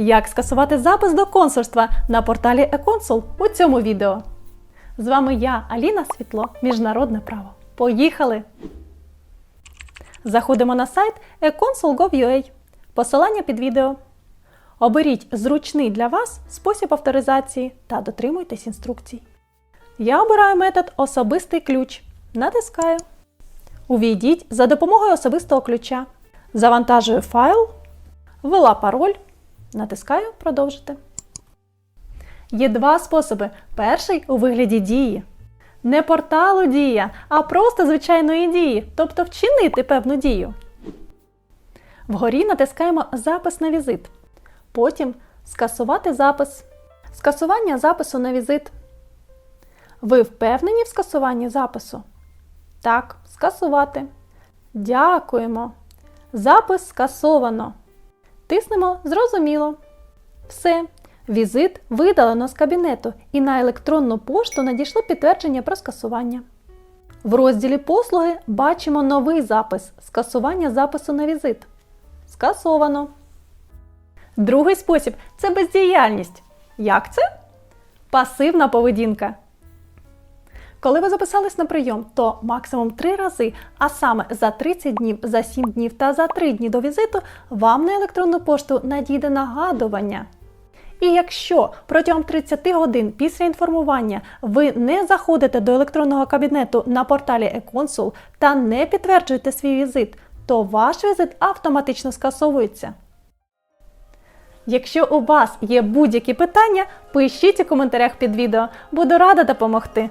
Як скасувати запис до консульства на порталі eConsul у цьому відео. З вами я, Аліна Світло, Міжнародне право. Поїхали! Заходимо на сайт eConsul.gov.ua. Посилання під відео. Оберіть зручний для вас спосіб авторизації та дотримуйтесь інструкцій. Я обираю метод Особистий ключ. Натискаю. Увійдіть за допомогою особистого ключа. Завантажую файл, ввела пароль, натискаю Продовжити. Є два способи. Перший у вигляді дії. Не порталу дія, а просто звичайної дії, тобто вчинити певну дію. Вгорі натискаємо Запис на візит. Потім Скасувати запис. Скасування запису на візит. Ви впевнені в скасуванні запису? Так, скасувати. Дякуємо. Запис скасовано. Тиснемо Зрозуміло. Все. Візит видалено з кабінету і на електронну пошту надійшло підтвердження про скасування. В розділі Послуги бачимо новий запис скасування запису на візит. Скасовано. Другий спосіб це бездіяльність. Як це? Пасивна поведінка. Коли ви записались на прийом, то максимум 3 рази, а саме за 30 днів, за 7 днів та за 3 дні до візиту, вам на електронну пошту надійде нагадування. І якщо протягом 30 годин після інформування ви не заходите до електронного кабінету на порталі eConsul та не підтверджуєте свій візит, то ваш візит автоматично скасовується. Якщо у вас є будь-які питання, пишіть у коментарях під відео. Буду рада допомогти.